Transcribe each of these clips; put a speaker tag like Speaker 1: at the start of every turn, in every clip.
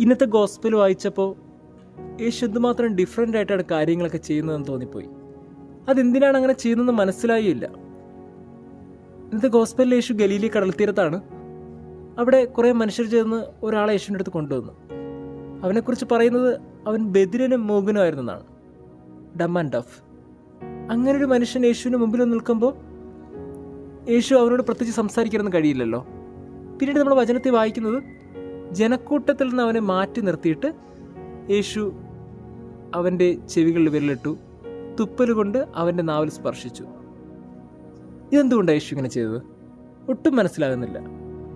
Speaker 1: ഇന്നത്തെ ഗോസ്പിൽ വായിച്ചപ്പോൾ യേശു എന്തുമാത്രം ഡിഫറെന്റ് ആയിട്ടാണ് കാര്യങ്ങളൊക്കെ ചെയ്യുന്നതെന്ന് തോന്നിപ്പോയി. അതെന്തിനാണ് അങ്ങനെ ചെയ്യുന്നതെന്ന് മനസ്സിലായില്ല. ഇന്നത്തെ ഗോസ്പലിൽ യേശു ഗലീലി കടൽത്തീരത്താണ്. അവിടെ കുറേ മനുഷ്യർ ചേർന്ന് ഒരാളെ യേശുവിന്റെ അടുത്ത് കൊണ്ടുവന്നു. അവനെക്കുറിച്ച് പറയുന്നത് അവൻ ബദിരനും മൂകനുമായിരുന്നെന്നാണ് ഡം ആൻഡ് ഡഫ് അങ്ങനെ ഒരു മനുഷ്യൻ യേശുവിന് മുമ്പിൽ നിൽക്കുമ്പോൾ യേശു അവനോട് പ്രത്യേകിച്ച് സംസാരിക്കാനൊന്നും കഴിയില്ലല്ലോ. പിന്നീട് നമ്മൾ വചനത്തിൽ വായിക്കുന്നത് ജനക്കൂട്ടത്തിൽ നിന്ന് അവനെ മാറ്റി നിർത്തിയിട്ട് യേശു അവന്റെ ചെവികളിൽ വിരലിട്ടു. തുപ്പലുകൊണ്ട് അവന്റെ നാവിൽ സ്പർശിച്ചു. ഇതെന്തുകൊണ്ടാണ് യേശു ഇങ്ങനെ ചെയ്തത്? ഒട്ടും മനസ്സിലാകുന്നില്ല.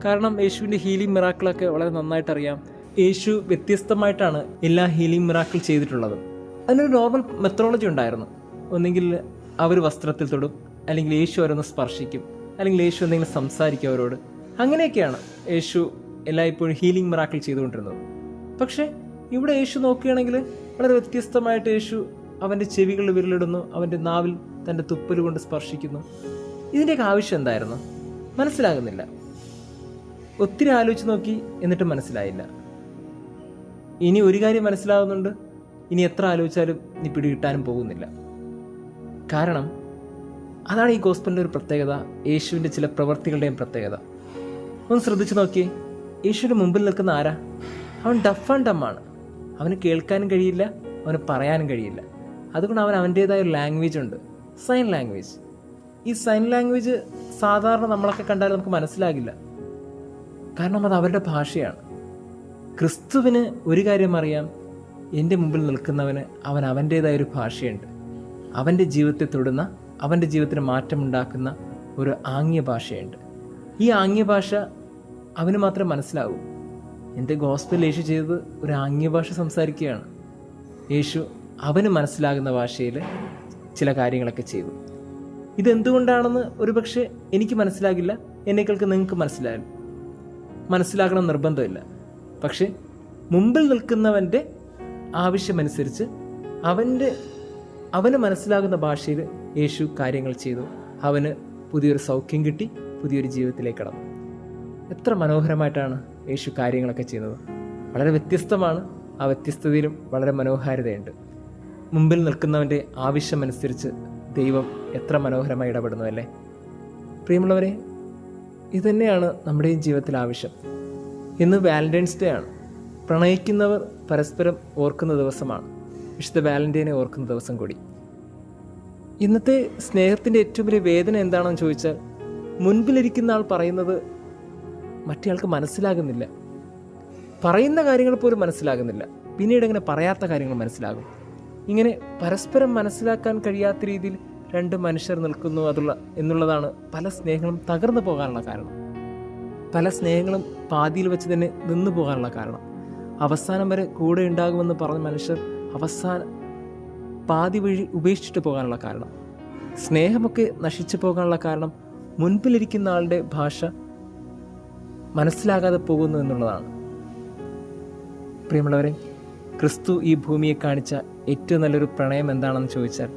Speaker 1: കാരണം യേശുവിന്റെ ഹീലിംഗ് മിറാക്കിളൊക്കെ വളരെ നന്നായിട്ട് അറിയാം യേശു വ്യത്യസ്തമായിട്ടാണ് എല്ലാ ഹീലിംഗ് മിറാക്കിൾ ചെയ്തിട്ടുള്ളത്. അതിനൊരു നോർമൽ മെത്രോളജി ഉണ്ടായിരുന്നു. ഒന്നെങ്കിൽ അവർ വസ്ത്രത്തിൽ തൊടും അല്ലെങ്കിൽ യേശു അവരൊന്ന് സ്പർശിക്കും അല്ലെങ്കിൽ യേശു എന്തെങ്കിലും സംസാരിക്കും അവരോട്. അങ്ങനെയൊക്കെയാണ് യേശു എല്ലായ്പ്പോഴും ഹീലിംഗ് മിറാക്കിൾ ചെയ്തുകൊണ്ടിരുന്നത്. പക്ഷേ ഇവിടെ യേശു നോക്കുകയാണെങ്കിൽ വളരെ വ്യത്യസ്തമായിട്ട് യേശു അവന്റെ ചെവികളിൽ വിരലിടുന്നു അവന്റെ നാവിൽ തന്റെ തുപ്പൽ കൊണ്ട് സ്പർശിക്കുന്നു. ഇതിന്റെയൊക്കെ ആവശ്യം എന്തായിരുന്നു? മനസ്സിലാകുന്നില്ല. ഒത്തിരി ആലോചിച്ച് നോക്കി എന്നിട്ട് മനസ്സിലായില്ല. ഇനി ഒരു കാര്യം മനസ്സിലാകുന്നുണ്ട് ഇനി എത്ര ആലോചിച്ചാലും നീ പിടികിട്ടാനും പോകുന്നില്ല. കാരണം അതാണ് ഈ ഗോസ്പലിന്റെ ഒരു പ്രത്യേകത യേശുവിന്റെ ചില പ്രവർത്തികളുടെയും പ്രത്യേകത. ഒന്ന് ശ്രദ്ധിച്ചു നോക്കിയേ. യേശുവിന്റെ മുമ്പിൽ നിൽക്കുന്ന ആരാ? അവൻ ഡഫ് ആൻഡ് ഡമ്മാണ്. അവന് കേൾക്കാനും കഴിയില്ല അവന് പറയാനും കഴിയില്ല. അതുകൊണ്ട് അവൻ അവന്റേതായ ഒരു ലാംഗ്വേജ് ഉണ്ട്. സൈൻ ലാംഗ്വേജ് ഈ സൈൻ ലാംഗ്വേജ് സാധാരണ നമ്മളൊക്കെ കണ്ടാൽ നമുക്ക് മനസ്സിലാകില്ല. കാരണം അത് അവരുടെ ഭാഷയാണ്. ക്രിസ്തുവിന് ഒരു കാര്യം അറിയാം. എന്റെ മുമ്പിൽ നിൽക്കുന്നവന് അവൻ അവന്റേതായ ഒരു ഭാഷയുണ്ട്. അവന്റെ ജീവിതത്തെ തൊടുന്ന അവന്റെ ജീവിതത്തിന് മാറ്റമുണ്ടാക്കുന്ന ഒരു ആംഗ്യ ഭാഷയുണ്ട്. ഈ ആംഗ്യ ഭാഷ അവന് മാത്രം മനസ്സിലാവൂ. എന്റെ ഗോസ്പൽ യേശു ചെയ്തത് ഒരു ആംഗ്യ ഭാഷ സംസാരിക്കുകയാണ്. യേശു അവന് മനസ്സിലാകുന്ന ഭാഷയിൽ ചില കാര്യങ്ങളൊക്കെ ചെയ്തു. ഇതെന്തുകൊണ്ടാണെന്ന് ഒരുപക്ഷെ എനിക്ക് മനസ്സിലാകില്ല. എന്നേക്കൾക്ക് നിങ്ങൾക്ക് മനസ്സിലാകും മനസ്സിലാക്കണം നിർബന്ധമില്ല. പക്ഷേ മുമ്പിൽ നിൽക്കുന്നവന്റെ ആവശ്യമനുസരിച്ച് അവന്റെ അവന് മനസ്സിലാകുന്ന ഭാഷയിൽ യേശു കാര്യങ്ങൾ ചെയ്തു. അവന് പുതിയൊരു സൗഖ്യം കിട്ടി പുതിയൊരു ജീവിതത്തിലേക്ക് കടന്നു. എത്ര മനോഹരമായിട്ടാണ് യേശു കാര്യങ്ങളൊക്കെ ചെയ്യുന്നത്. വളരെ വ്യത്യസ്തമാണ്. ആ വ്യത്യസ്തതയിലും വളരെ മനോഹാരിതയുണ്ട്. മുമ്പിൽ നിൽക്കുന്നവന്റെ ആവശ്യമനുസരിച്ച് ദൈവം എത്ര മനോഹരമായി ഇടപെടുന്നു അല്ലേ? പ്രിയമുള്ളവരെ ഇതുതന്നെയാണ് നമ്മുടെയും ജീവിതത്തിൽ ആവശ്യം. ഇന്ന് വാലന്റൈൻസ് ഡേ ആണ്. പ്രണയിക്കുന്നവർ പരസ്പരം ഓർക്കുന്ന ദിവസമാണ്. വിശുദ്ധ വാലന്റൈനെ ഓർക്കുന്ന ദിവസം കൂടി. ഇന്നത്തെ സ്നേഹത്തിന്റെ ഏറ്റവും വലിയ വേദന എന്താണെന്ന് ചോദിച്ചാൽ മുൻപിലിരിക്കുന്ന ആൾ പറയുന്നത് മറ്റേയാൾക്ക് മനസ്സിലാകുന്നില്ല. പറയുന്ന കാര്യങ്ങൾ പോലും മനസ്സിലാകുന്നില്ല. പിന്നീട് ഇങ്ങനെ പറയാത്ത കാര്യങ്ങൾ മനസ്സിലാകും. ഇങ്ങനെ പരസ്പരം മനസ്സിലാക്കാൻ കഴിയാത്ത രീതിയിൽ രണ്ട് മനുഷ്യർ നിൽക്കുന്നു അതുള്ള എന്നുള്ളതാണ് പല സ്നേഹങ്ങളും തകർന്നു പോകാനുള്ള കാരണം. പല സ്നേഹങ്ങളും പാതിയിൽ വെച്ച് തന്നെ നിന്നു പോകാനുള്ള കാരണം. അവസാനം വരെ കൂടെ ഉണ്ടാകുമെന്ന് പറഞ്ഞ മനുഷ്യർ അവസാന പാതി വഴി ഉപേക്ഷിച്ചിട്ട് പോകാനുള്ള കാരണം. സ്നേഹമൊക്കെ നശിച്ചു പോകാനുള്ള കാരണം മുൻപിലിരിക്കുന്ന ആളുടെ ഭാഷ മനസ്സിലാകാതെ പോകുന്നു എന്നുള്ളതാണ്. പ്രിയമുള്ളവരെ ക്രിസ്തു ഈ ഭൂമിയെ കാണിച്ച ഏറ്റവും നല്ലൊരു പ്രണയം എന്താണെന്ന് ചോദിച്ചാൽ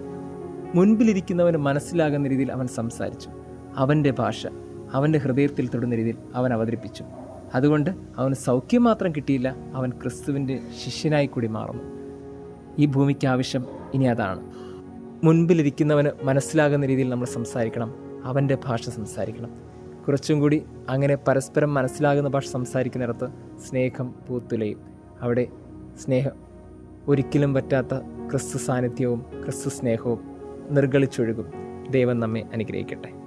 Speaker 1: മുൻപിലിരിക്കുന്നവന് മനസ്സിലാകുന്ന രീതിയിൽ അവൻ സംസാരിച്ചു. അവന്റെ ഭാഷ അവന്റെ ഹൃദയത്തിൽ തൊടുന്ന രീതിയിൽ അവൻ അവതരിപ്പിച്ചു. അതുകൊണ്ട് അവന് സൗഖ്യം മാത്രം കിട്ടിയില്ല അവൻ ക്രിസ്തുവിന്റെ ശിഷ്യനായി കൂടി മാറുന്നു. ഈ ഭൂമിക്ക് ആവശ്യം ഇനി അതാണ്. മുൻപിലിരിക്കുന്നവന് മനസ്സിലാകുന്ന രീതിയിൽ നമ്മൾ സംസാരിക്കണം അവന്റെ ഭാഷ സംസാരിക്കണം. കുറച്ചും കൂടി അങ്ങനെ പരസ്പരം മനസ്സിലാകുന്ന ഭാഷ സംസാരിക്കുന്നിടത്ത് സ്നേഹം പൂത്തുലയും. അവിടെ സ്നേഹം ഒരിക്കലും പറ്റാത്ത ക്രിസ്തു സാന്നിധ്യവും ക്രിസ്തു സ്നേഹവും നിർഗളിച്ചൊഴുകും. ദൈവം നമ്മെ അനുഗ്രഹിക്കട്ടെ.